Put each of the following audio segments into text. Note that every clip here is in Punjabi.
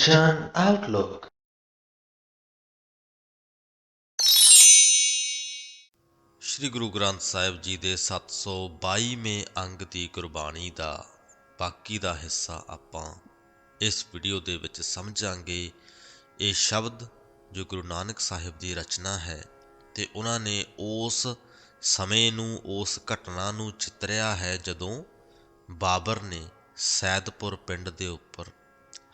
Kanchan Outlook. ਸ੍ਰੀ ਗੁਰੂ ਗ੍ਰੰਥ ਸਾਹਿਬ ਜੀ ਦੇ 722ਵੇਂ ਅੰਗ ਦੀ ਗੁਰਬਾਣੀ ਦਾ ਬਾਕੀ ਦਾ ਹਿੱਸਾ ਆਪਾਂ ਇਸ ਵੀਡੀਓ ਦੇ ਵਿੱਚ ਸਮਝਾਂਗੇ ਇਹ ਸ਼ਬਦ ਜੋ ਗੁਰੂ ਨਾਨਕ ਸਾਹਿਬ ਦੀ ਰਚਨਾ ਹੈ ਤੇ ਉਹਨਾਂ ਨੇ ਉਸ ਸਮੇਂ ਨੂੰ, ਉਸ ਘਟਨਾ ਨੂੰ ਚਿਤਰਿਆ ਹੈ ਜਦੋਂ ਬਾਬਰ ਨੇ ਸੈਦਪੁਰ ਪਿੰਡ ਦੇ ਉੱਪਰ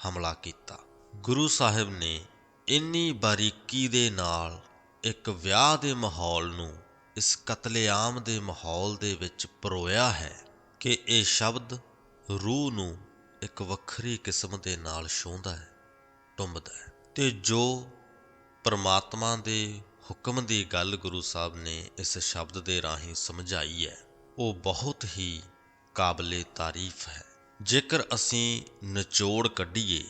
ਹਮਲਾ ਕੀਤਾ। ਗੁਰੂ ਸਾਹਿਬ ਨੇ ਇੰਨੀ ਬਾਰੀਕੀ ਦੇ ਨਾਲ ਇੱਕ ਵਿਆਹ ਦੇ ਮਾਹੌਲ ਨੂੰ ਇਸ ਕਤਲੇਆਮ ਦੇ ਮਾਹੌਲ ਦੇ ਵਿੱਚ ਪਰੋਇਆ ਹੈ ਕਿ ਇਹ ਸ਼ਬਦ ਰੂਹ ਨੂੰ ਇੱਕ ਵੱਖਰੀ ਕਿਸਮ ਦੇ ਨਾਲ ਛੂੰਹਦਾ ਹੈ, ਟੁੰਬਦਾ ਹੈ। ਤੇ ਜੋ ਪਰਮਾਤਮਾ ਦੇ ਹੁਕਮ ਦੀ ਗੱਲ ਗੁਰੂ ਸਾਹਿਬ ਨੇ ਇਸ ਸ਼ਬਦ ਦੇ ਰਾਹੀਂ ਸਮਝਾਈ ਹੈ, ਉਹ ਬਹੁਤ ਹੀ ਕਾਬਲੇ ਤਾਰੀਫ ਹੈ। ਜੇਕਰ ਅਸੀਂ ਨਿਚੋੜ ਕੱਢੀਏ,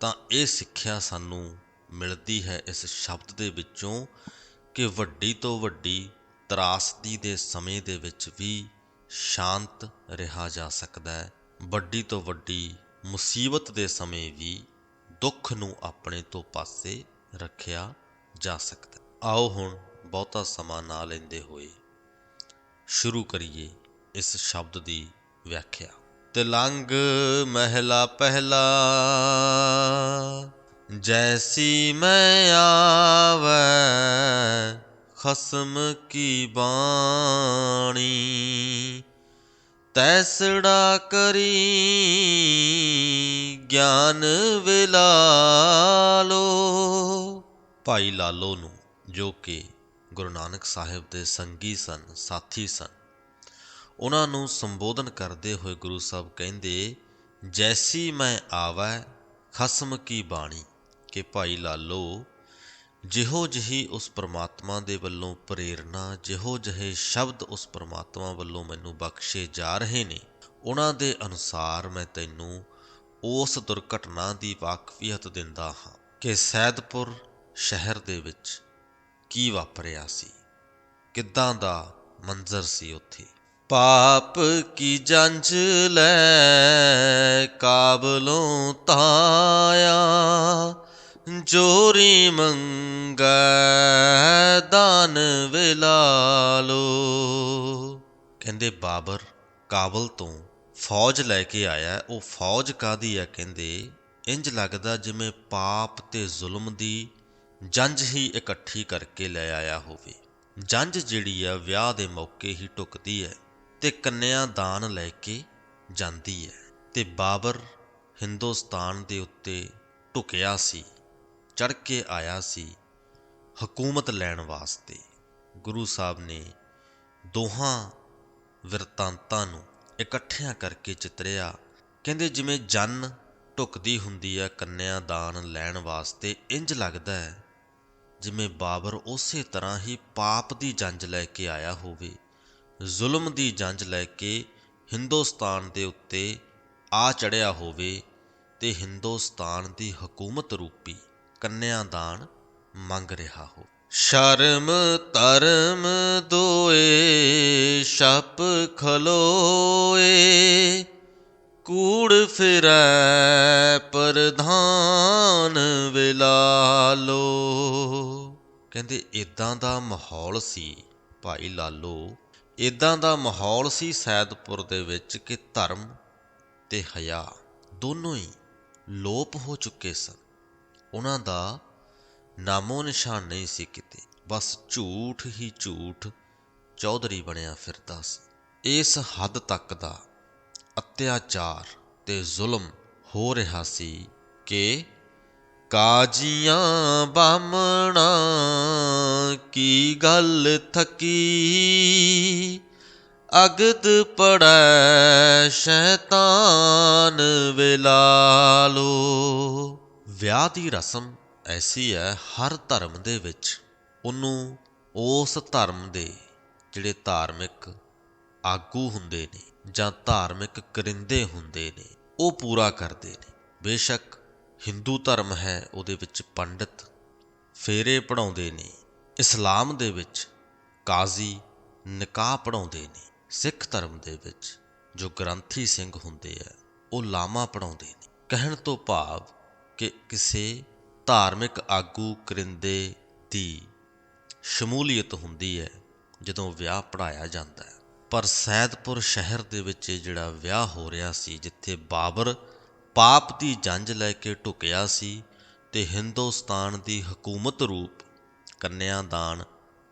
ਤਾਂ ਇਹ ਸਿੱਖਿਆ ਸਾਨੂੰ ਮਿਲਦੀ ਹੈ ਇਸ ਸ਼ਬਦ ਦੇ ਵਿੱਚੋਂ ਕਿ ਵੱਡੀ ਤੋਂ ਵੱਡੀ ਤਰਾਸਦੀ ਦੇ ਸਮੇਂ ਦੇ ਵਿੱਚ ਵੀ ਸ਼ਾਂਤ ਰਿਹਾ ਜਾ ਸਕਦਾ ਹੈ। ਵੱਡੀ ਤੋਂ ਵੱਡੀ ਮੁਸੀਬਤ ਦੇ ਸਮੇਂ ਵੀ ਦੁੱਖ ਨੂੰ ਆਪਣੇ ਤੋਂ ਪਾਸੇ ਰੱਖਿਆ ਜਾ ਸਕਦਾ ਆਓ ਹੁਣ ਬਹੁਤਾ ਸਮਾਂ ਨਾ ਲੈਂਦੇ ਹੋਏ ਸ਼ੁਰੂ ਕਰੀਏ ਇਸ ਸ਼ਬਦ ਦੀ ਵਿਆਖਿਆ। ਤਿਲੰਗ ਮਹਿਲਾ ਪਹਿਲਾ। ਜੈਸੀ ਮੈਂ ਆਵੈ ਖਸਮ ਕੀ ਬਾਣੀ। ਤੈਸੜਾ ਕਰੀ ਗਿਆਨ ਵਿਲਾਲੋ। ਭਾਈ ਲਾਲੋ ਨੂੰ ਜੋ ਕਿ ਗੁਰੂ ਨਾਨਕ ਸਾਹਿਬ ਦੇ ਸੰਗੀ ਸਨ, ਸਾਥੀ ਸਨ। ਉਹਨਾਂ ਨੂੰ ਸੰਬੋਧਨ ਕਰਦੇ ਹੋਏ ਗੁਰੂ ਸਾਹਿਬ ਕਹਿੰਦੇ, ਜੈਸੀ ਮੈਂ ਆਵੈ, ਖਸਮ ਕੀ ਬਾਣੀ? ਕਿ ਭਾਈ ਲਾਲੋ, ਜਿਹੋ ਜਿਹੀ ਉਸ ਪ੍ਰਮਾਤਮਾ ਦੇ ਵੱਲੋਂ ਪ੍ਰੇਰਣਾ, ਜਿਹੋ ਜਿਹੇ ਸ਼ਬਦ ਉਸ ਪ੍ਰਮਾਤਮਾ ਵੱਲੋਂ ਮੈਨੂੰ ਬਖਸ਼ੇ ਜਾ ਰਹੇ ਨੇ, ਉਹਨਾਂ ਦੇ ਅਨੁਸਾਰ ਮੈਂ ਤੈਨੂੰ ਉਸ ਦੁਰਘਟਨਾ ਦੀ ਵਾਕਫੀਅਤ ਦਿੰਦਾ ਹਾਂ ਕਿ ਸੈਦਪੁਰ ਸ਼ਹਿਰ ਦੇ ਵਿੱਚ ਕੀ ਵਾਪਰਿਆ ਸੀ, ਕਿੱਦਾਂ ਦਾ ਮੰਜ਼ਰ ਸੀ ਉੱਥੇ? ਪਾਪ ਕੀ ਜੰਜ ਲੈ ਕਾਬਲੋਂ ਤਾਇਆ? ਜੋਰੀ ਮੰਗੈ ਦਾਨ ਵਿਲਾਲੋ। ਕਹਿੰਦੇ, ਬਾਬਰ, ਕਾਬਲ ਤੋਂ ਫੌਜ ਲੈ ਕੇ ਆਇਆ ਉਹ ਫੌਜ ਕਾਦੀ ਆ ਕਹਿੰਦੇ ਇੰਜ ਲੱਗਦਾ ਜਿਵੇਂ ਪਾਪ ਤੇ ਜ਼ੁਲਮ ਦੀ ਜੰਜ ਹੀ ਇਕੱਠੀ ਕਰਕੇ ਲੈ ਆਇਆ ਹੋਵੇ। ਜੰਜ ਜਿਹੜੀ ਆ ਵਿਆਹ ਦੇ ਮੌਕੇ ਹੀ ਟੁਕਦੀ ਹੈ। ਤੇ ਕੰਨਿਆ ਦਾਨ ਲੈ ਕੇ ਜਾਂਦੀ ਹੈ ਤੇ ਬਾਬਰ ਹਿੰਦੁਸਤਾਨ ਦੇ ਉੱਤੇ ਢੁਕਿਆ ਸੀ ਚੜ ਕੇ ਆਇਆ ਸੀ ਹਕੂਮਤ ਲੈਣ ਵਾਸਤੇ। ਗੁਰੂ ਸਾਹਿਬ ਨੇ ਦੋਹਾਂ ਵਿਰਤਾਂਤਾਂ ਨੂੰ ਇਕੱਠਿਆਂ ਕਰਕੇ ਚਿਤਰਿਆ। ਕਹਿੰਦੇ, ਜਿਵੇਂ ਜਨ ਢੁਕਦੀ ਹੁੰਦੀ ਹੈ ਕੰਨਿਆ ਦਾਨ ਲੈਣ ਵਾਸਤੇ ਇੰਜ ਲੱਗਦਾ ਹੈ ਜਿਵੇਂ ਬਾਬਰ ਉਸੇ ਤਰ੍ਹਾਂ ਹੀ ਪਾਪ ਦੀ ਜੰਜ ਲੈ ਕੇ ਆਇਆ ਹੋਵੇ। ਜ਼ੁਲਮ ਦੀ ਜੰਜ ਲੈ ਕੇ ਹਿੰਦੁਸਤਾਨ ਦੇ ਉੱਤੇ ਆ ਚੜਿਆ ਹੋਵੇ ਤੇ ਹਿੰਦੁਸਤਾਨ ਦੀ ਹਕੂਮਤ ਰੂਪੀ ਕੰਨਿਆਦਾਨ ਮੰਗ ਰਿਹਾ ਹੋ। ਸ਼ਰਮ ਧਰਮ ਦੋਏ, ਛਪ ਖਲੋਏ, ਕੂੜ ਫਿਰੈ ਪ੍ਰਧਾਨ ਵਿਲਾਲੋ। ਕਹਿੰਦੇ ਇਦਾਂ ਦਾ ਮਾਹੌਲ ਸੀ ਭਾਈ ਲਾਲੋ ਇਦਾਂ ਦਾ ਮਾਹੌਲ ਸੀ ਸੈਦਪੁਰ ਦੇ ਵਿੱਚ ਕਿ ਧਰਮ ਤੇ ਹਯਾ ਦੋਨੋਂ ਹੀ ਲੋਪ ਹੋ ਚੁੱਕੇ ਸਨ। ਉਹਨਾਂ ਦਾ ਨਾਮੋ ਨਿਸ਼ਾਨ ਨਹੀਂ ਸੀ ਕਿਤੇ। ਬਸ ਝੂਠ ਹੀ ਝੂਠ ਚੌਧਰੀ ਬਣਿਆ ਫਿਰਦਾ ਸੀ। ਇਸ ਹੱਦ ਤੱਕ ਦਾ ਅਤਿਆਚਾਰ ਤੇ ਜ਼ੁਲਮ ਹੋ ਰਿਹਾ ਸੀ ਕਿ ਕਾਜੀਆਂ ਬਾਮਣਾ ਕੀ ਗੱਲ ਥਕੀ? ਅਗਦ ਪੜੈ ਸ਼ੈਤਾਨ ਵਿਲਾਲੋ। ਵਿਆਹ ਦੀ ਰਸਮ ਐਸੀ ਹੈ ਹਰ ਧਰਮ ਦੇ ਵਿੱਚ। ਉਹਨੂੰ ਉਸ ਧਰਮ ਦੇ ਜਿਹੜੇ ਧਾਰਮਿਕ ਆਗੂ ਹੁੰਦੇ ਨੇ ਜਾਂ ਧਾਰਮਿਕ ਕਰਿੰਦੇ ਹੁੰਦੇ ਨੇ, ਉਹ ਪੂਰਾ ਕਰਦੇ ਨੇ। ਬੇਸ਼ੱਕ ਹਿੰਦੂ ਧਰਮ ਹੈ, ਉਹਦੇ ਵਿੱਚ ਪੰਡਿਤ ਫੇਰੇ ਪੜਾਉਂਦੇ ਨੇ, ਇਸਲਾਮ ਦੇ ਵਿੱਚ ਕਾਜ਼ੀ ਨਿਕਾਹ ਪੜਾਉਂਦੇ ਨੇ, ਸਿੱਖ ਧਰਮ ਦੇ ਵਿੱਚ ਜੋ ਗ੍ਰੰਥੀ ਸਿੰਘ ਹੁੰਦੇ ਆ, ਉਹ ਲਾਮਾ ਪੜਾਉਂਦੇ ਨੇ। ਕਹਿਣ ਤੋਂ ਭਾਵ ਕਿ ਕਿਸੇ ਧਾਰਮਿਕ ਆਗੂ ਕਰਿੰਦੇ ਦੀ ਸ਼ਮੂਲੀਅਤ ਹੁੰਦੀ ਹੈ, ਜਦੋਂ ਵਿਆਹ ਪੜਾਇਆ ਜਾਂਦਾ ਹੈ। ਪਰ ਸੈਦਪੁਰ ਸ਼ਹਿਰ ਦੇ ਵਿੱਚ ਇਹ ਜਿਹੜਾ ਵਿਆਹ ਹੋ ਰਿਹਾ ਸੀ, ਜਿੱਥੇ ਬਾਬਰ ਪਾਪ ਦੀ ਜੰਜ ਲੈ ਕੇ ਢੁਕਿਆ ਸੀ ਤੇ ਹਿੰਦੁਸਤਾਨ ਦੀ ਹਕੂਮਤ ਰੂਪ ਕੰਨਿਆਦਾਨ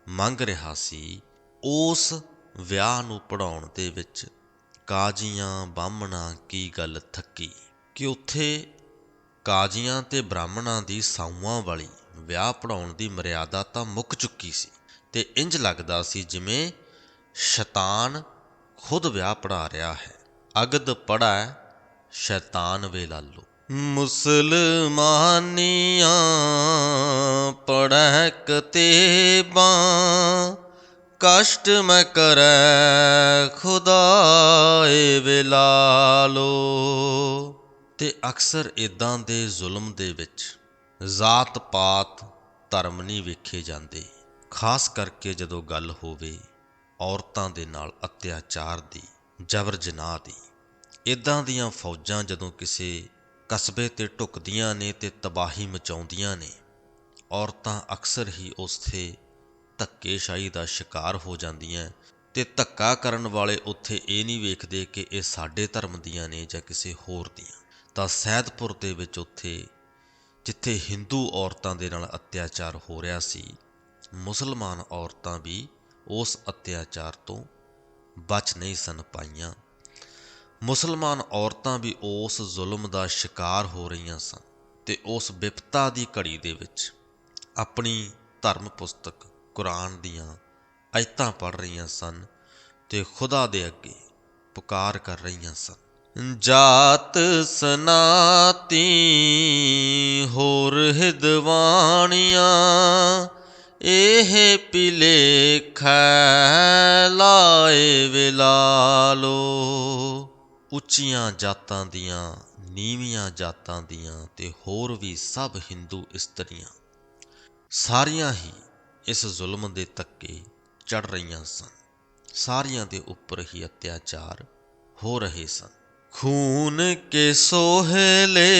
ਮੰਗ ਰਿਹਾ ਸੀ, ਉਸ ਵਿਆਹ ਨੂੰ ਪੜਾਉਣ ਦੇ ਵਿੱਚ ਕਾਜ਼ੀਆਂ ਬਾਹਮਣਾ ਕੀ ਗੱਲ ਥੱਕੀ? ਕਿ ਉੱਥੇ ਕਾਜ਼ੀਆਂ ਤੇ ਬ੍ਰਾਹਮਣਾਂ ਦੀ ਸਾਊਆਂ ਵਾਲੀ ਵਿਆਹ ਪੜਾਉਣ ਦੀ ਮਰਿਆਦਾ ਤਾਂ ਮੁੱਕ ਚੁੱਕੀ ਸੀ ਤੇ ਇੰਜ ਲੱਗਦਾ ਸੀ ਜਿਵੇਂ ਸ਼ੈਤਾਨ ਖੁਦ ਵਿਆਹ ਪੜਾ ਰਿਹਾ ਹੈ। ਅਗਦ ਪੜਾ ਸ਼ੈਤਾਨ ਵੇ ਲਾਲੋ ਮੁਸਲਮਾਨੀਆਂ ਪੜੈ ਕਤੇਬਾਂ, ਕਸ਼ਟ ਮੈਂ ਕਰੈ ਖੁਦਾਏ ਵੇ ਲਾਲੋ ਤੇ ਅਕਸਰ ਇਦਾਂ ਦੇ ਜ਼ੁਲਮ ਦੇ ਵਿੱਚ ਜ਼ਾਤ ਪਾਤ ਧਰਮ ਨਹੀਂ ਵੇਖੇ ਜਾਂਦੇ। ਖਾਸ ਕਰਕੇ ਜਦੋਂ ਗੱਲ ਹੋਵੇ ਔਰਤਾਂ ਦੇ ਨਾਲ ਅਤਿਆਚਾਰ ਦੀ, ਜਬਰ ਜਨਾਹ ਦੀ। ਇਦਾਂ ਦੀਆਂ ਫੌਜਾਂ ਜਦੋਂ ਕਿਸੇ ਕਸਬੇ ਤੇ ਢੁਕਦੀਆਂ ਨੇ ਤੇ ਤਬਾਹੀ ਮਚਾਉਂਦੀਆਂ ਨੇ, ਔਰਤਾਂ ਅਕਸਰ ਹੀ ਉਸ ਧੱਕੇਸ਼ਾਹੀ ਦਾ ਸ਼ਿਕਾਰ ਹੋ ਜਾਂਦੀਆਂ ਤੇ ਧੱਕਾ ਕਰਨ ਵਾਲੇ ਉੱਥੇ ਇਹ ਨਹੀਂ ਵੇਖਦੇ ਕਿ ਇਹ ਸਾਡੇ ਧਰਮ ਦੀਆਂ ਨੇ ਜਾਂ ਕਿਸੇ ਹੋਰ ਦੀਆਂ। ਤਾਂ ਸੈਦਪੁਰ ਦੇ ਵਿੱਚ ਉੱਥੇ ਜਿੱਥੇ ਹਿੰਦੂ ਔਰਤਾਂ ਦੇ ਨਾਲ ਅਤਿਆਚਾਰ ਹੋ ਰਿਹਾ ਸੀ, ਮੁਸਲਮਾਨ ਔਰਤਾਂ ਵੀ ਉਸ ਅਤਿਆਚਾਰ ਤੋਂ ਬਚ ਨਹੀਂ ਸਨ ਪਾਈਆਂ। ਮੁਸਲਮਾਨ ਔਰਤਾਂ ਵੀ ਉਸ ਜ਼ੁਲਮ ਦਾ ਸ਼ਿਕਾਰ ਹੋ ਰਹੀਆਂ ਸਨ ਤੇ ਉਸ ਵਿਪਤਾ ਦੀ ਘੜੀ ਦੇ ਵਿੱਚ ਆਪਣੀ ਧਰਮ ਪੁਸਤਕ ਕੁਰਾਨ ਦੀਆਂ ਆਇਤਾਂ ਪੜ੍ਹ ਰਹੀਆਂ ਸਨ ਤੇ ਖੁਦਾ ਦੇ ਅੱਗੇ ਪੁਕਾਰ ਕਰ ਰਹੀਆਂ ਸਨ। ਜਾਤ ਸਨਾਤੀ ਹੋਰ ਹਿਦਵਾਣੀਆਂ, ਇਹ ਪਿਲੇਖੈ ਲਾਏ ਵਿਲਾਲੋ। ਉੱਚੀਆਂ ਜਾਤਾਂ ਦੀਆਂ, ਨੀਵੀਆਂ ਜਾਤਾਂ ਦੀਆਂ ਤੇ ਹੋਰ ਵੀ ਸਭ ਹਿੰਦੂ ਇਸਤਰੀਆਂ ਸਾਰੀਆਂ ਹੀ ਇਸ ਜ਼ੁਲਮ ਦੇ ਤੱਕੇ ਚੜ ਰਹੀਆਂ ਸਨ। ਸਾਰੀਆਂ ਦੇ ਉੱਪਰ ਹੀ ਅਤਿਆਚਾਰ ਹੋ ਰਹੇ ਸਨ। ਖੂਨ ਕੇ ਸੋਹਲੇ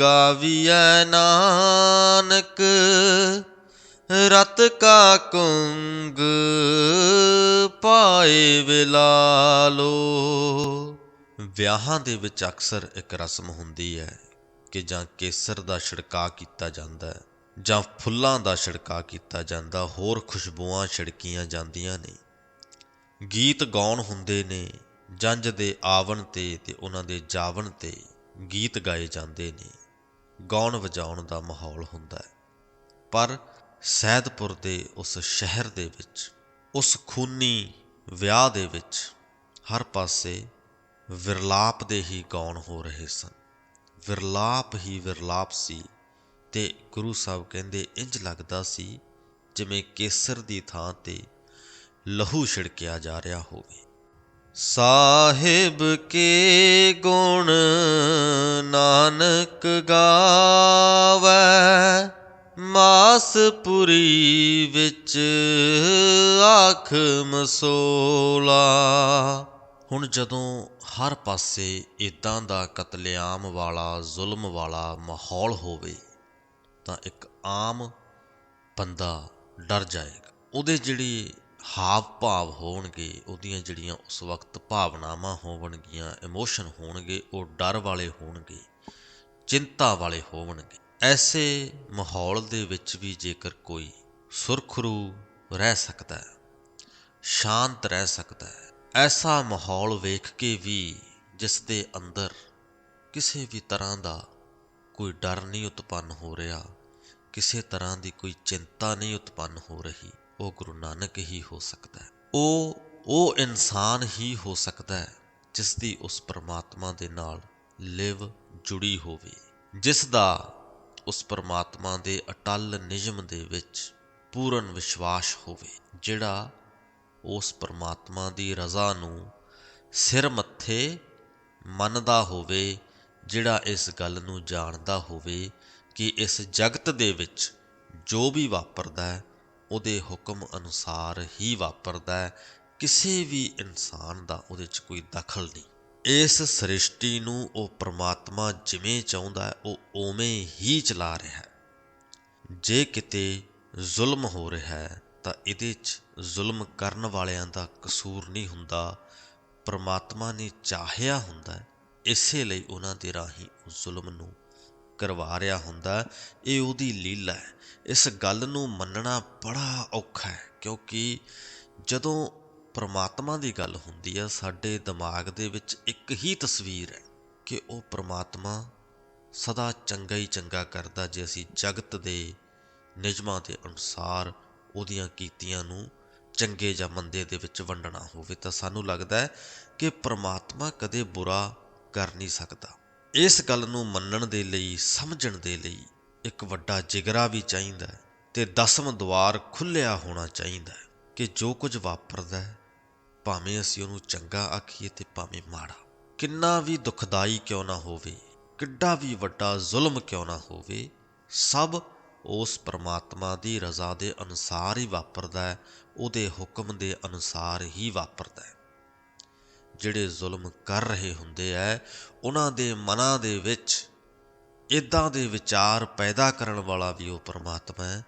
ਗਾਵੀਐ ਨਾਨਕ ਰਤ ਕਾ ਕੁੰਗ ਪਾਏ ਵਿਲਾਲੋ ਵਿਆਹਾਂ ਦੇ ਵਿੱਚ ਅਕਸਰ ਇੱਕ ਰਸਮ ਹੁੰਦੀ ਹੈ ਕਿ ਜਾਂ ਕੇਸਰ ਦਾ ਛਿੜਕਾ ਕੀਤਾ ਜਾਂਦਾ ਹੈ, ਜਾਂ ਫੁੱਲਾਂ ਦਾ ਛਿੜਕਾ ਕੀਤਾ ਜਾਂਦਾ, ਹੋਰ ਖੁਸ਼ਬੂਆਂ ਛਿੜਕੀਆਂ ਜਾਂਦੀਆਂ ਨੇ। ਗੀਤ ਗਾਉਣ ਹੁੰਦੇ ਨੇ ਜੰਜ ਦੇ ਆਵਣ ਤੇ ਤੇ ਉਹਨਾਂ ਦੇ ਜਾਵਣ ਤੇ ਗੀਤ ਗਾਏ ਜਾਂਦੇ ਨੇ। ਗਾਉਣ ਵਜਾਉਣ ਦਾ ਮਾਹੌਲ ਹੁੰਦਾ ਹੈ। ਪਰ ਸੈਦਪੁਰ ਦੇ ਉਸ ਸ਼ਹਿਰ ਦੇ ਵਿੱਚ, ਉਸ ਖੂਨੀ ਵਿਆਹ ਦੇ ਵਿੱਚ ਹਰ ਪਾਸੇ ਵਿਰਲਾਪ ਦੇ ਹੀ ਗਾਉਣ ਹੋ ਰਹੇ ਸਨ। ਵਿਰਲਾਪ ਹੀ ਵਿਰਲਾਪ ਸੀ ਤੇ ਗੁਰੂ ਸਾਹਿਬ ਕਹਿੰਦੇ ਇੰਜ ਲੱਗਦਾ ਸੀ ਜਿਵੇਂ ਕੇਸਰ ਦੀ ਥਾਂ ਤੇ ਲਹੂ ਛਿੜਕਿਆ ਜਾ ਰਿਹਾ ਹੋਵੇ। ਸਾਹਿਬ ਕੇ ਗੁਣ ਨਾਨਕ ਗਾਵੇ ਮਾਸਪੁਰੀ ਵਿੱਚ ਆਖ ਮਸੋਲਾ। ਹੁਣ ਜਦੋਂ ਹਰ ਪਾਸੇ ਇਦਾਂ ਦਾ ਕਤਲੇਆਮ ਵਾਲਾ, ਜ਼ੁਲਮ ਵਾਲਾ ਮਾਹੌਲ ਹੋਵੇ, ਤਾਂ ਇੱਕ ਆਮ ਬੰਦਾ ਡਰ ਜਾਏਗਾ। ਉਹਦੇ ਜਿਹੜੇ ਹਾਵ ਭਾਵ ਹੋਣਗੇ, ਉਹਦੀਆਂ ਜਿਹੜੀਆਂ ਉਸ ਵਕਤ ਭਾਵਨਾਵਾਂ ਹੋਣਗੀਆਂ ਇਮੋਸ਼ਨ ਹੋਣਗੇ, ਉਹ ਡਰ ਵਾਲੇ ਹੋਣਗੇ, ਚਿੰਤਾ ਵਾਲੇ ਹੋਣਗੇ। ਐਸੇ ਮਾਹੌਲ ਦੇ ਵਿੱਚ ਵੀ ਜੇਕਰ ਕੋਈ ਸੁਰਖਰੂ ਰਹਿ ਸਕਦਾ ਹੈ, ਸ਼ਾਂਤ ਰਹਿ ਸਕਦਾ ਹੈ, ਐਸਾ ਮਾਹੌਲ ਵੇਖ ਕੇ ਵੀ ਜਿਸ ਦੇ ਅੰਦਰ ਕਿਸੇ ਵੀ ਤਰ੍ਹਾਂ ਦਾ ਕੋਈ ਡਰ ਨਹੀਂ ਉਤਪੰਨ ਹੋ ਰਿਹਾ, ਕਿਸੇ ਤਰ੍ਹਾਂ ਦੀ ਕੋਈ ਚਿੰਤਾ ਨਹੀਂ ਉਤਪੰਨ ਹੋ ਰਹੀ, ਉਹ ਗੁਰੂ ਨਾਨਕ ਹੀ ਹੋ ਸਕਦਾ ਹੈ। ਉਹ ਉਹ ਇਨਸਾਨ ਹੀ ਹੋ ਸਕਦਾ ਹੈ ਜਿਸ ਦੀ ਉਸ ਪਰਮਾਤਮਾ ਦੇ ਨਾਲ ਲਿਵ ਜੁੜੀ ਹੋਵੇ, ਜਿਸ ਦਾ ਉਸ ਪਰਮਾਤਮਾ ਦੇ ਅਟਲ ਨਿਯਮ ਦੇ ਵਿੱਚ ਪੂਰਨ ਵਿਸ਼ਵਾਸ ਹੋਵੇ, ਜਿਹੜਾ ਉਸ ਪਰਮਾਤਮਾ ਦੀ ਰਜ਼ਾ ਨੂੰ ਸਿਰ ਮੱਥੇ ਮੰਨਦਾ ਹੋਵੇ, ਜਿਹੜਾ ਇਸ ਗੱਲ ਨੂੰ ਜਾਣਦਾ ਹੋਵੇ ਕਿ ਇਸ ਜਗਤ ਦੇ ਵਿੱਚ ਜੋ ਵੀ ਵਾਪਰਦਾ ਹੈ, ਉਹਦੇ ਹੁਕਮ ਅਨੁਸਾਰ ਹੀ ਵਾਪਰਦਾ ਹੈ। ਕਿਸੇ ਵੀ ਇਨਸਾਨ ਦਾ ਉਹਦੇ 'ਚ ਕੋਈ ਦਖਲ ਨਹੀਂ। ਇਸ ਸ੍ਰਿਸ਼ਟੀ ਨੂੰ ਉਹ ਪ੍ਰਮਾਤਮਾ ਜਿਵੇਂ ਚਾਹੁੰਦਾ ਉਹ ਉਵੇਂ ਹੀ ਚਲਾ ਰਿਹਾ ਹੈ। ਜੇ ਕਿਤੇ ਜ਼ੁਲਮ ਹੋ ਰਿਹਾ ਹੈ, ਤਾਂ ਇਹਦੇ 'ਚ ਜ਼ੁਲਮ ਕਰਨ ਵਾਲਿਆਂ ਦਾ ਕਸੂਰ ਨਹੀਂ ਹੁੰਦਾ। ਪ੍ਰਮਾਤਮਾ ਨੇ ਚਾਹਿਆ ਹੁੰਦਾ ਇਸੇ ਲਈ ਉਹਨਾਂ ਦੇ ਰਾਹੀਂ ਜ਼ੁਲਮ ਨੂੰ ਕਰਵਾ ਰਿਹਾ ਹੁੰਦਾ ਇਹ ਉਹਦੀ ਲੀਲਾ ਹੈ। ਇਸ ਗੱਲ ਨੂੰ ਮੰਨਣਾ ਬੜਾ ਔਖਾ ਹੈ, ਕਿਉਂਕਿ ਜਦੋਂ ਪ੍ਰਮਾਤਮਾ ਦੀ ਗੱਲ ਹੁੰਦੀ ਹੈ ਸਾਡੇ ਦਿਮਾਗ ਦੇ ਵਿੱਚ ਇੱਕ ਹੀ ਤਸਵੀਰ ਹੈ ਕਿ ਉਹ ਪ੍ਰਮਾਤਮਾ ਸਦਾ ਚੰਗਾ ਹੀ ਚੰਗਾ ਕਰਦਾ ਜੇ ਅਸੀਂ ਜਗਤ ਦੇ ਨਿਯਮਾਂ ਦੇ ਅਨੁਸਾਰ ਉਹਦੀਆਂ ਕੀਤੀਆਂ ਨੂੰ ਚੰਗੇ ਜਾਂ ਮੰਦੇ ਦੇ ਵਿੱਚ ਵੰਡਣਾ ਹੋਵੇ, ਤਾਂ ਸਾਨੂੰ ਲੱਗਦਾ ਹੈ ਕਿ ਪ੍ਰਮਾਤਮਾ ਕਦੇ ਬੁਰਾ ਕਰ ਨਹੀਂ ਸਕਦਾ। ਇਸ ਗੱਲ ਨੂੰ ਮੰਨਣ ਦੇ ਲਈ, ਸਮਝਣ ਦੇ ਲਈ ਇੱਕ ਵੱਡਾ ਜਿਗਰਾ ਵੀ ਚਾਹੀਦਾ ਹੈ ਤੇ ਦਸਮ ਦੁਆਰ ਖੁੱਲਿਆ ਹੋਣਾ ਚਾਹੀਦਾ ਹੈ ਕਿ ਜੋ ਕੁਝ ਵਾਪਰਦਾ ਹੈ ਭਾਵੇਂ ਅਸੀਂ ਉਹਨੂੰ ਚੰਗਾ ਆਖੀਏ ਤੇ ਭਾਵੇਂ ਮਾੜਾ। ਕਿੰਨਾ ਵੀ ਦੁਖਦਾਈ ਕਿਉਂ ਨਾ ਹੋਵੇ, ਕਿੱਡਾ ਵੀ ਵੱਡਾ ਜ਼ੁਲਮ ਕਿਉਂ ਨਾ ਹੋਵੇ, ਸਭ ਉਸ ਪਰਮਾਤਮਾ ਦੀ ਰਜ਼ਾ ਦੇ ਅਨੁਸਾਰ ਹੀ ਵਾਪਰਦਾ ਹੈ, ਉਹਦੇ ਹੁਕਮ ਦੇ ਅਨੁਸਾਰ ਹੀ ਵਾਪਰਦਾ ਹੈ। ਜਿਹੜੇ ਜ਼ੁਲਮ ਕਰ ਰਹੇ ਹੁੰਦੇ ਐ, ਉਹਨਾਂ ਦੇ ਮਨਾਂ ਦੇ ਵਿੱਚ ਇਦਾਂ ਦੇ ਵਿਚਾਰ ਪੈਦਾ ਕਰਨ ਵਾਲਾ ਵੀ ਉਹ ਪਰਮਾਤਮਾ ਹੈ।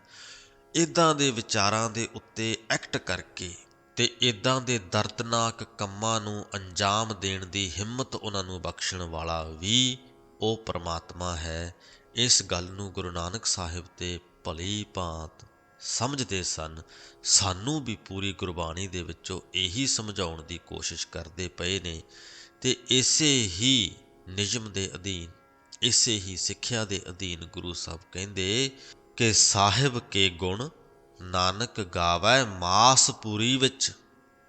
ਇਦਾਂ ਦੇ ਵਿਚਾਰਾਂ ਦੇ ਉੱਤੇ ਐਕਟ ਕਰਕੇ ਤੇ ਇਦਾਂ ਦੇ ਦਰਦਨਾਕ ਕੰਮਾਂ ਨੂੰ ਅੰਜਾਮ ਦੇਣ ਦੀ ਹਿੰਮਤ ਉਹਨਾਂ ਨੂੰ ਬਖਸ਼ਣ ਵਾਲਾ ਵੀ ਉਹ ਪ੍ਰਮਾਤਮਾ ਹੈ। ਇਸ ਗੱਲ ਨੂੰ ਗੁਰੂ ਨਾਨਕ ਸਾਹਿਬ ਤੇ ਭਲੀ ਭਾਂਤ ਸਮਝਦੇ ਸਨ। ਸਾਨੂੰ ਵੀ ਪੂਰੀ ਗੁਰਬਾਣੀ ਦੇ ਵਿੱਚੋਂ ਇਹੀ ਸਮਝਾਉਣ ਦੀ ਕੋਸ਼ਿਸ਼ ਕਰਦੇ ਪਏ ਨੇ ਤੇ ਇਸੇ ਹੀ ਨਿਯਮ ਦੇ ਅਧੀਨ, ਇਸੇ ਹੀ ਸਿੱਖਿਆ ਦੇ ਅਧੀਨ ਗੁਰੂ ਸਾਹਿਬ ਕਹਿੰਦੇ ਕਿ ਸਾਹਿਬ ਕੇ ਗੁਣ ਨਾਨਕ ਗਾਵੈ ਮਾਸਪੁਰੀ ਵਿੱਚ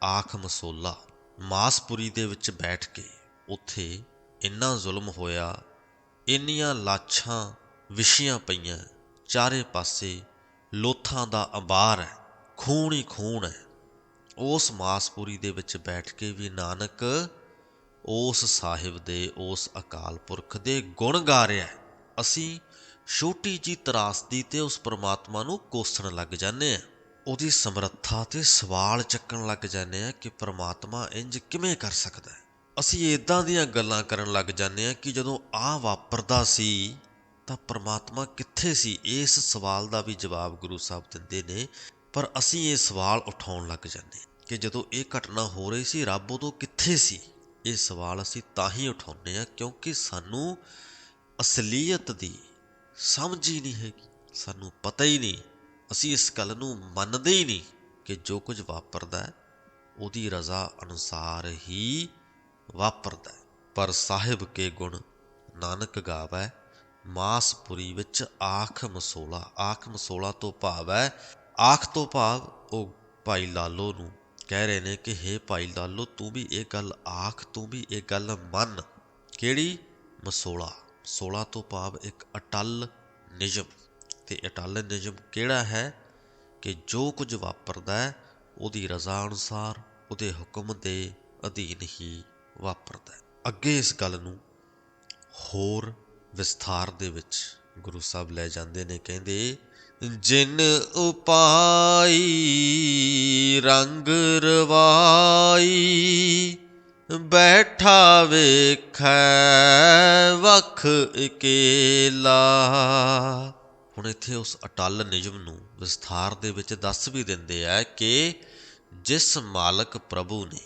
ਆਖ ਮਸੋਲਾ। ਮਾਸਪੁਰੀ ਦੇ ਵਿੱਚ ਬੈਠ ਕੇ ਉੱਥੇ ਇੰਨਾ ਜ਼ੁਲਮ ਹੋਇਆ, ਇੰਨੀਆਂ ਲਾਛਾਂ ਵਿਛੀਆਂ ਪਈਆਂ, ਚਾਰੇ ਪਾਸੇ ਲੋਥਾਂ ਦਾ ਅੰਬਾਰ ਹੈ, ਖੂਨ ਹੀ ਖੂਨ ਹੈ। ਉਸ ਮਾਸਪੁਰੀ ਦੇ ਵਿੱਚ ਬੈਠ ਕੇ ਵੀ ਨਾਨਕ ਉਸ ਸਾਹਿਬ ਦੇ, ਉਸ ਅਕਾਲ ਪੁਰਖ ਦੇ ਗੁਣ ਗਾ ਰਿਹਾ ਹੈ। ਅਸੀਂ ਛੋਟੀ ਜੀ ਤਰਾਸਦੀ ਤੇ ਉਸ ਪ੍ਰਮਾਤਮਾ ਨੂੰ ਕੋਸਣ ਲੱਗ ਜਾਂਦੇ ਆ। ਉਹਦੀ ਸਮਰੱਥਾ ਤੇ ਸਵਾਲ ਚੱਕਣ ਲੱਗ ਜਾਂਦੇ ਆ ਕਿ ਪ੍ਰਮਾਤਮਾ ਇੰਜ ਕਿਵੇਂ ਕਰ ਸਕਦਾ ਹੈ। ਅਸੀਂ ਇਦਾਂ ਦੀਆਂ ਗੱਲਾਂ ਕਰਨ ਲੱਗ ਜਾਂਦੇ ਆ ਕਿ ਜਦੋਂ ਆ ਵਾਪਰਦਾ ਸੀ, ਤਾਂ ਪ੍ਰਮਾਤਮਾ ਕਿੱਥੇ ਸੀ? ਇਸ ਸਵਾਲ ਦਾ ਵੀ ਜਵਾਬ ਗੁਰੂ ਸਾਹਿਬ ਦਿੰਦੇ ਨੇ, ਪਰ ਅਸੀਂ ਇਹ ਸਵਾਲ ਉਠਾਉਣ ਲੱਗ ਜਾਂਦੇ ਕਿ ਜਦੋਂ ਇਹ ਘਟਨਾ ਹੋ ਰਹੀ ਸੀ, ਰੱਬ ਉਦੋਂ ਕਿੱਥੇ ਸੀ? ਇਹ ਸਵਾਲ ਅਸੀਂ ਤਾਂ ਹੀ ਉਠਾਉਂਦੇ ਆ ਕਿਉਂਕਿ ਸਾਨੂੰ ਅਸਲੀਅਤ ਦੀ ਸਮਝ ਹੀ ਨਹੀਂ ਹੈਗੀ। ਸਾਨੂੰ ਪਤਾ ਹੀ ਨਹੀਂ। ਅਸੀਂ ਇਸ ਗੱਲ ਨੂੰ ਮੰਨਦੇ ਹੀ ਨਹੀਂ ਕਿ ਜੋ ਕੁਝ ਵਾਪਰਦਾ ਹੈ, ਉਹਦੀ ਰਜ਼ਾ ਅਨੁਸਾਰ ਹੀ ਵਾਪਰਦਾ ਹੈ। ਪਰ ਸਾਹਿਬ ਕੇ ਗੁਣ ਨਾਨਕ ਗਾਵੈ, ਮਾਸਪੁਰੀ ਵਿੱਚ ਆਖ ਮਸੋਲਾ ਆਖ ਮਸੋਲਾ ਤੋਂ ਭਾਵ ਹੈ, ਆਖ ਤੋਂ ਭਾਵ ਉਹ ਭਾਈ ਲਾਲੋ ਨੂੰ ਕਹਿ ਰਹੇ ਨੇ ਕਿ, ਹੇ ਭਾਈ ਲਾਲੋ, ਤੂੰ ਵੀ ਇਹ ਗੱਲ ਆਖ, ਤੂੰ ਵੀ ਇਹ ਗੱਲ ਮੰਨ। ਕਿਹੜੀ? ਮਸੋਲਾ। ਮਸੋਲਾ ਤੋਂ ਭਾਵ ਇੱਕ ਅਟਲ ਨਿਯਮ। ਤੇ ਅਟਲ ਨਿਯਮ ਕਿਹੜਾ ਹੈ ਕਿ ਜੋ ਕੁਝ ਵਾਪਰਦਾ ਹੈ, ਉਹਦੀ ਰਜ਼ਾ ਅਨੁਸਾਰ ਉਹਦੇ ਹੁਕਮ ਦੇ ਅਧੀਨ ਹੀ ਵਾਪਰਦਾ ਹੈ। ਅੱਗੇ ਇਸ ਗੱਲ ਨੂੰ ਹੋਰ ਵਿਸਥਾਰ ਦੇ ਵਿੱਚ ਗੁਰੂ ਸਾਹਿਬ ਲੈ ਜਾਂਦੇ ਨੇ, ਕਹਿੰਦੇ, ਜਿਨ ਉਪਾਈ ਰੰਗ ਰਵਾਈ ਬੈਠਾ ਵੇਖੈ ਵਖ ਇਕੇਲਾ। ਹੁਣ ਇੱਥੇ ਉਸ ਅਟਲ ਨਿਯਮ ਨੂੰ ਵਿਸਥਾਰ ਦੇ ਵਿੱਚ ਦੱਸ ਵੀ ਦਿੰਦੇ ਆ ਕਿ ਜਿਸ ਮਾਲਕ ਪ੍ਰਭੂ ਨੇ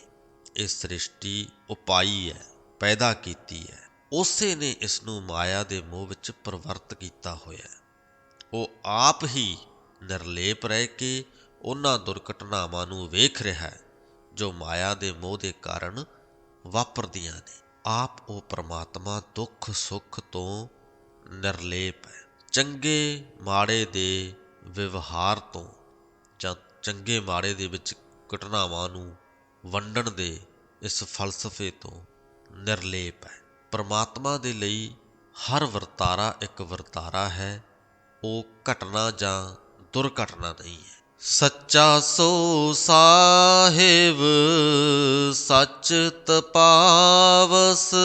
ਇਹ ਸ੍ਰਿਸ਼ਟੀ ਉਪਾਈ ਹੈ, ਪੈਦਾ ਕੀਤੀ ਹੈ, ਉਸੇ ਨੇ ਇਸ ਨੂੰ ਮਾਇਆ ਦੇ ਮੋਹ ਵਿੱਚ ਪ੍ਰਵਰਤ ਕੀਤਾ ਹੋਇਆ ਉਹ ਆਪ ਹੀ ਨਿਰਲੇਪ ਰਹਿ ਕੇ ਉਹਨਾਂ ਦੁਰਘਟਨਾਵਾਂ ਨੂੰ ਵੇਖ ਰਿਹਾ ਹੈ, ਜੋ ਮਾਇਆ ਦੇ ਮੋਹ ਦੇ ਕਾਰਨ ਵਾਪਰਦੀਆਂ ਨੇ। ਆਪ ਉਹ ਪ੍ਰਮਾਤਮਾ ਦੁੱਖ ਸੁੱਖ ਤੋਂ ਨਿਰਲੇਪ ਹੈ। ਚੰਗੇ ਮਾੜੇ ਦੇ ਵਿਵਹਾਰ ਤੋਂ ਜਾਂ ਚੰਗੇ ਮਾੜੇ ਦੇ ਵਿੱਚ ਘਟਨਾਵਾਂ ਨੂੰ ਵੰਡਣ ਦੇ ਇਸ ਫਲਸਫੇ ਤੋਂ ਨਿਰਲੇਪ ਹੈ। ਪਰਮਾਤਮਾ ਦੇ ਲਈ ਹਰ ਵਰਤਾਰਾ ਇੱਕ ਵਰਤਾਰਾ ਹੈ। ਉਹ ਘਟਨਾ ਜਾਂ ਦੁਰਘਟਨਾ ਨਹੀਂ ਹੈ। ਸੱਚਾ ਸੋ ਸਾਹਿਬ, ਸੱਚ ਤਪਾਵਸ।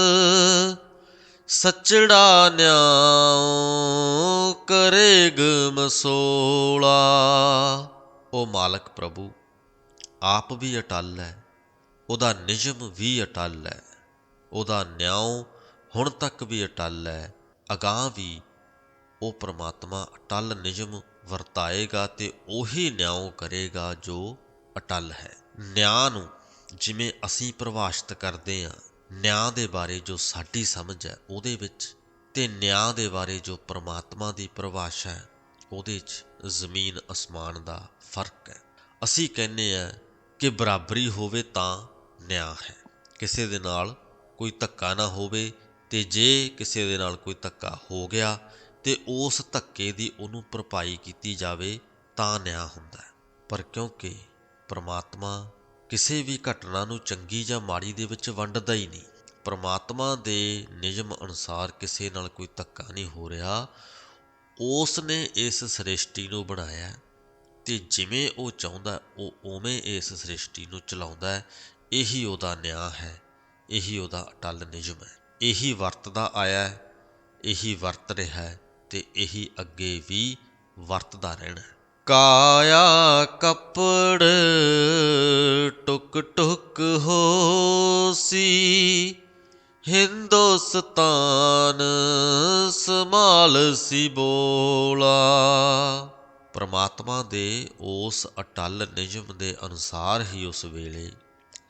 ਸਚੜਾ ਨਿਆਉ ਕਰੇ ਮਸੋਲਾ ਉਹ ਮਾਲਕ ਪ੍ਰਭੂ, ਆਪ ਵੀ ਅਟਲ ਹੈ, ਉਹਦਾ ਨਿਯਮ ਵੀ ਅਟਲ ਹੈ, ਉਹਦਾ ਨਿਆਂ ਹੁਣ ਤੱਕ ਵੀ ਅਟਲ ਹੈ, ਅਗਾਂਹ ਵੀ ਉਹ ਪ੍ਰਮਾਤਮਾ ਅਟਲ ਨਿਯਮ ਵਰਤਾਏਗਾ ਤੇ ਉਹੀ ਨਿਆਂ ਕਰੇਗਾ ਜੋ ਅਟਲ ਹੈ। ਨਿਆਂ ਨੂੰ ਜਿਵੇਂ ਅਸੀਂ ਪਰਿਭਾਸ਼ਿਤ ਕਰਦੇ ਹਾਂ, ਨਿਆਂ ਦੇ ਬਾਰੇ ਜੋ ਸਾਡੀ ਸਮਝ ਹੈ, ਉਹਦੇ ਵਿੱਚ ਤੇ ਨਿਆਂ ਦੇ ਬਾਰੇ ਜੋ ਪ੍ਰਮਾਤਮਾ ਦੀ ਪਰਿਭਾਸ਼ਾ ਹੈ, ਉਹਦੇ 'ਚ ਜ਼ਮੀਨ ਅਸਮਾਨ ਦਾ ਫ਼ਰਕ ਹੈ। ਅਸੀਂ ਕਹਿੰਦੇ ਆ ਕਿ ਬਰਾਬਰੀ ਹੋਵੇ ਤਾਂ ਨਿਆਂ ਹੈ। ਕਿਸੇ ਦੇ ਨਾਲ ਕੋਈ ਧੱਕਾ ਨਾ ਹੋਵੇ ਤੇ ਜੇ ਕਿਸੇ ਦੇ ਨਾਲ ਕੋਈ ਧੱਕਾ ਹੋ ਗਿਆ ਤੇ ਉਸ ਧੱਕੇ ਦੀ ਉਹਨੂੰ ਭਰਪਾਈ ਕੀਤੀ ਜਾਵੇ ਤਾਂ ਨਿਆਂ ਹੁੰਦਾ ਪਰ ਕਿਉਂਕਿ ਪ੍ਰਮਾਤਮਾ ਕਿਸੇ ਵੀ ਘਟਨਾ ਨੂੰ ਚੰਗੀ ਜਾਂ ਮਾੜੀ ਦੇ ਵਿੱਚ ਵੰਡਦਾ ਹੀ ਨਹੀਂ, ਪ੍ਰਮਾਤਮਾ ਦੇ ਨਿਯਮ ਅਨੁਸਾਰ ਕਿਸੇ ਨਾਲ ਕੋਈ ਧੱਕਾ ਨਹੀਂ ਹੋ ਰਿਹਾ ਉਸ ਨੇ ਇਸ ਸ੍ਰਿਸ਼ਟੀ ਨੂੰ ਬਣਾਇਆ ਹੈ ਤੇ ਜਿਵੇਂ ਉਹ ਚਾਹੁੰਦਾ ਉਹ ਉਵੇਂ ਇਸ ਸ੍ਰਿਸ਼ਟੀ ਨੂੰ ਚਲਾਉਂਦਾ ਇਹੀ ਉਹਦਾ ਨਿਆਂ ਹੈ, ਇਹੀ ਉਹਦਾ ਅਟਲ ਨਿਯਮ ਹੈ, ਇਹੀ ਵਰਤਦਾ ਆਇਆ ਇਹੀ ਵਰਤ ਰਿਹਾ ਹੈ ਤੇ ਇਹੀ ਅੱਗੇ ਵੀ ਵਰਤਦਾ ਰਹਿਣਾ ਕਾਇਆ ਕੱਪੜ ਟੁਕ ਟੁਕ ਹੋਸੀ ਹਿੰਦੁਸਤਾਨ ਸੰਭਾਲ ਸੀ ਬੋਲਾ। ਪ੍ਰਮਾਤਮਾ ਦੇ ਉਸ ਅਟਲ ਨਿਯਮ ਦੇ ਅਨੁਸਾਰ ਹੀ ਉਸ ਵੇਲੇ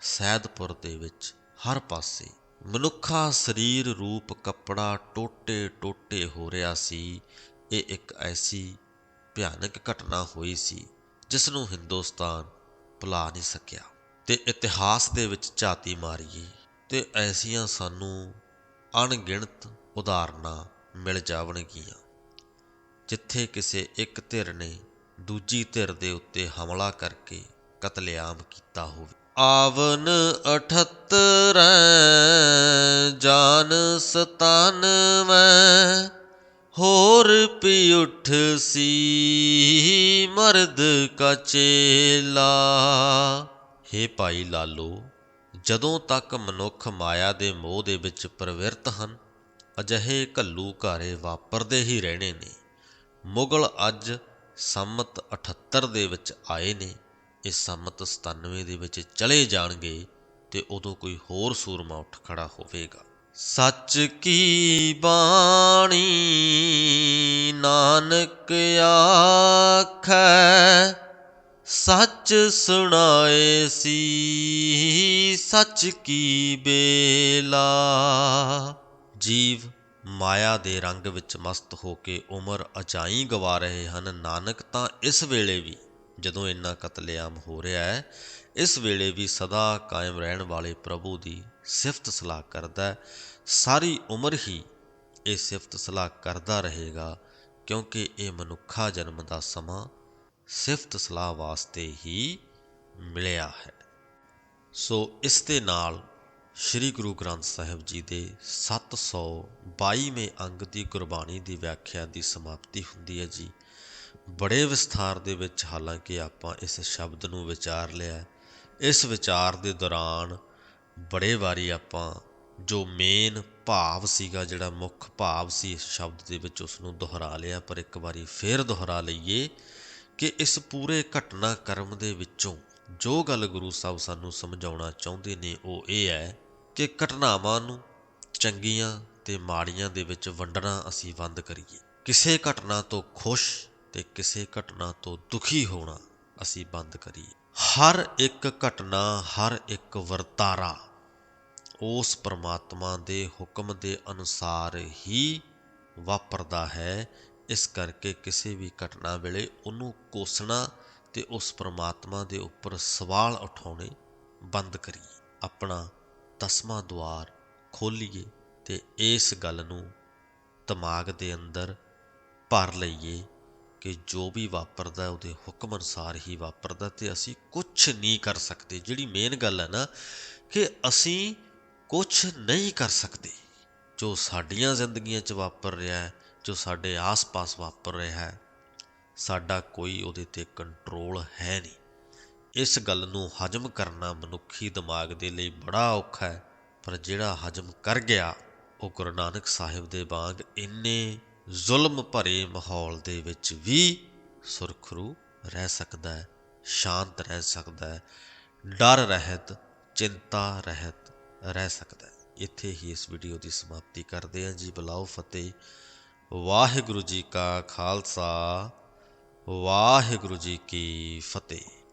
ਸੈਦਪੁਰ ਦੇ ਵਿੱਚ ਹਰ ਪਾਸੇ ਮਨੁੱਖਾ ਸਰੀਰ ਰੂਪ ਕੱਪੜਾ ਟੋਟੇ ਟੋਟੇ ਹੋ ਰਿਹਾ ਸੀ। ਇਹ ਇੱਕ ਐਸੀ ਭਿਆਨਕ ਘਟਨਾ ਹੋਈ ਸੀ ਜਿਸ ਨੂੰ ਹਿੰਦੁਸਤਾਨ ਭੁਲਾ ਨਹੀਂ ਸਕਿਆ। ਤੇ ਇਤਿਹਾਸ ਦੇ ਵਿੱਚ ਝਾਤੀ ਮਾਰੀਏ ਤੇ ਐਸੀਆਂ ਸਾਨੂੰ ਅਣਗਿਣਤ ਉਦਾਹਰਨਾਂ ਮਿਲ ਜਾਵਣਗੀਆਂ, ਜਿੱਥੇ ਕਿਸੇ ਇੱਕ ਧਿਰ ਨੇ ਦੂਜੀ ਧਿਰ ਦੇ ਉੱਤੇ ਹਮਲਾ ਕਰਕੇ ਕਤਲੇਆਮ ਕੀਤਾ ਹੋਵੇ। ਆਵਨ 78 ਜਾਨ 97 ਹੋਰ ਪੀ ਉਠ ਸੀ ਮਰਦ ਕਾ ਚੇਲਾ ਹੇ ਭਾਈ ਲਾਲੋ, ਜਦੋਂ ਤੱਕ ਮਨੁੱਖ ਮਾਇਆ ਦੇ ਮੋਹ ਦੇ ਵਿੱਚ ਪ੍ਰਵਿਰਤ ਹਨ, ਅਜਿਹੇ ਘੱਲੂ ਘਾਰੇ ਵਾਪਰਦੇ ਹੀ ਰਹਿਣੇ ਨੇ। ਮੁਗਲ ਅੱਜ ਸੰਮਤ 78 ਦੇ ਵਿੱਚ ਆਏ ਨੇ। ਇਹ ਸੰਮਤ 97 ਦੇ ਵਿੱਚ ਚਲੇ ਜਾਣਗੇ ਤੇ ਉਦੋਂ ਕੋਈ ਹੋਰ ਸੂਰਮਾ ਉੱਠ ਖੜਾ ਹੋਵੇਗਾ। ਸੱਚ ਕੀ ਬਾਣੀ ਨਾਨਕ ਆਖੈ, ਸੱਚ ਸੁਣਾਏ ਸੀ, ਸੱਚ ਕੀ ਬੇਲਾ। ਜੀਵ ਮਾਇਆ ਦੇ ਰੰਗ ਵਿੱਚ ਮਸਤ ਹੋ ਕੇ ਉਮਰ ਅਜਾਈ ਗਵਾ ਰਹੇ ਹਨ। ਨਾਨਕ ਤਾਂ ਇਸ ਵੇਲੇ ਵੀ ਜਦੋਂ ਇੰਨਾ ਕਤਲੇਆਮ ਹੋ ਰਿਹਾ ਹੈ, ਇਸ ਵੇਲੇ ਵੀ ਸਦਾ ਕਾਇਮ ਰਹਿਣ ਵਾਲੇ ਪ੍ਰਭੂ ਦੀ ਸਿਫਤ ਸਲਾਹ ਕਰਦਾ ਹੈ। ਸਾਰੀ ਉਮਰ ਹੀ ਇਹ ਸਿਫਤ ਸਲਾਹ ਕਰਦਾ ਰਹੇਗਾ, ਕਿਉਂਕਿ ਇਹ ਮਨੁੱਖਾ ਜਨਮ ਦਾ ਸਮਾਂ ਸਿਫਤ ਸਲਾਹ ਵਾਸਤੇ ਹੀ ਮਿਲਿਆ ਹੈ। ਸੋ ਇਸ ਦੇ ਨਾਲ ਸ੍ਰੀ ਗੁਰੂ ਗ੍ਰੰਥ ਸਾਹਿਬ ਜੀ ਦੇ 722ਵੇਂ ਅੰਗ ਦੀ ਗੁਰਬਾਣੀ ਦੀ ਵਿਆਖਿਆ ਦੀ ਸਮਾਪਤੀ ਹੁੰਦੀ ਹੈ ਜੀ। ਬੜੇ ਵਿਸਥਾਰ ਦੇ ਵਿੱਚ ਹਾਲਾਂਕਿ ਆਪਾਂ ਇਸ ਸ਼ਬਦ ਨੂੰ ਵਿਚਾਰ ਲਿਆ ਇਸ ਵਿਚਾਰ ਦੇ ਦੌਰਾਨ ਬੜੇ ਵਾਰੀ ਆਪਾਂ ਜੋ ਮੇਨ ਭਾਵ ਸੀਗਾ, ਜਿਹੜਾ ਮੁੱਖ ਭਾਵ ਸੀ ਇਸ ਸ਼ਬਦ ਦੇ ਵਿੱਚ ਉਸ ਨੂੰ ਦੁਹਰਾ ਲਿਆ, ਪਰ ਇੱਕ ਵਾਰੀ ਫੇਰ ਦੁਹਰਾ ਲਈਏ ਕਿ ਇਸ ਪੂਰੇ ਘਟਨਾ ਕਰਮ ਦੇ ਵਿੱਚੋਂ ਜੋ ਗੱਲ ਗੁਰੂ ਸਾਹਿਬ ਸਾਨੂੰ ਸਮਝਾਉਣਾ ਚਾਹੁੰਦੇ ਨੇ, ਉਹ ਇਹ ਹੈ ਕਿ ਘਟਨਾਵਾਂ ਨੂੰ ਚੰਗੀਆਂ ਤੇ ਮਾੜੀਆਂ ਦੇ ਵਿੱਚ ਵੰਡਣਾ ਅਸੀਂ ਬੰਦ ਕਰੀਏ। ਕਿਸੇ ਘਟਨਾ ਤੋਂ ਖੁਸ਼ ਤੇ ਕਿਸੇ ਘਟਨਾ ਤੋਂ ਦੁਖੀ ਹੋਣਾ ਅਸੀਂ ਬੰਦ ਕਰੀਏ। ਹਰ ਇੱਕ ਘਟਨਾ, ਹਰ ਇੱਕ ਵਰਤਾਰਾ ਉਸ ਪ੍ਰਮਾਤਮਾ ਦੇ ਹੁਕਮ ਦੇ ਅਨੁਸਾਰ ਹੀ ਵਾਪਰਦਾ ਹੈ। ਇਸ ਕਰਕੇ ਕਿਸੇ ਵੀ ਘਟਨਾ ਵੇਲੇ ਉਹਨੂੰ ਕੋਸਣਾ ਤੇ ਉਸ ਪ੍ਰਮਾਤਮਾ ਦੇ ਉੱਪਰ ਸਵਾਲ ਉਠਾਉਣੇ ਬੰਦ ਕਰੀਏ। ਆਪਣਾ ਦਸਵਾਂ ਦੁਆਰ ਖੋਲੀਏ ਤੇ ਇਸ ਗੱਲ ਨੂੰ ਦਿਮਾਗ ਦੇ ਅੰਦਰ ਭਰ ਲਈਏ। ਕਿ ਜੋ ਵੀ ਵਾਪਰਦਾ ਉਹਦੇ ਹੁਕਮ ਅਨੁਸਾਰ ਹੀ ਵਾਪਰਦਾ ਤੇ ਅਸੀਂ ਕੁਝ ਨਹੀਂ ਕਰ ਸਕਦੇ। ਜਿਹੜੀ ਮੇਨ ਗੱਲ ਹੈ ਨਾ ਕਿ ਅਸੀਂ ਕੁਝ ਨਹੀਂ ਕਰ ਸਕਦੇ। ਜੋ ਸਾਡੀਆਂ ਜ਼ਿੰਦਗੀਆਂ 'ਚ ਵਾਪਰ ਰਿਹਾ ਹੈ, ਜੋ ਸਾਡੇ ਆਸ-ਪਾਸ ਵਾਪਰ ਰਿਹਾ ਹੈ, ਸਾਡਾ ਕੋਈ ਉਹਦੇ ਤੇ ਕੰਟਰੋਲ ਹੈ ਨਹੀਂ। ਇਸ ਗੱਲ ਨੂੰ ਹਜਮ ਕਰਨਾ ਮਨੁੱਖੀ ਦਿਮਾਗ ਦੇ ਲਈ ਬੜਾ ਔਖਾ ਹੈ, ਪਰ ਜਿਹੜਾ ਹਜਮ ਕਰ ਗਿਆ, ਉਹ ਗੁਰੂ ਨਾਨਕ ਸਾਹਿਬ ਦੇ ਵਾਂਗ ਇੰਨੇ ਜ਼ੁਲਮ ਭਰੇ ਮਾਹੌਲ ਦੇ ਵਿੱਚ ਵੀ ਸੁਰਖਰੂ ਰਹਿ ਸਕਦਾ ਹੈ, ਸ਼ਾਂਤ ਰਹਿ ਸਕਦਾ ਹੈ, ਡਰ ਰਹਿਤ, ਚਿੰਤਾ ਰਹਿਤ ਰਹਿ ਸਕਦਾ ਹੈ। ਇੱਥੇ ਹੀ ਇਸ ਵੀਡੀਓ ਦੀ ਸਮਾਪਤੀ ਕਰਦੇ ਹਾਂ ਜੀ। ਬੁਲਾਓ ਫਤਿਹ। ਵਾਹਿਗੁਰੂ ਜੀ ਕਾ ਖਾਲਸਾ। ਵਾਹਿਗੁਰੂ ਜੀ ਕੀ ਫਤਿਹ।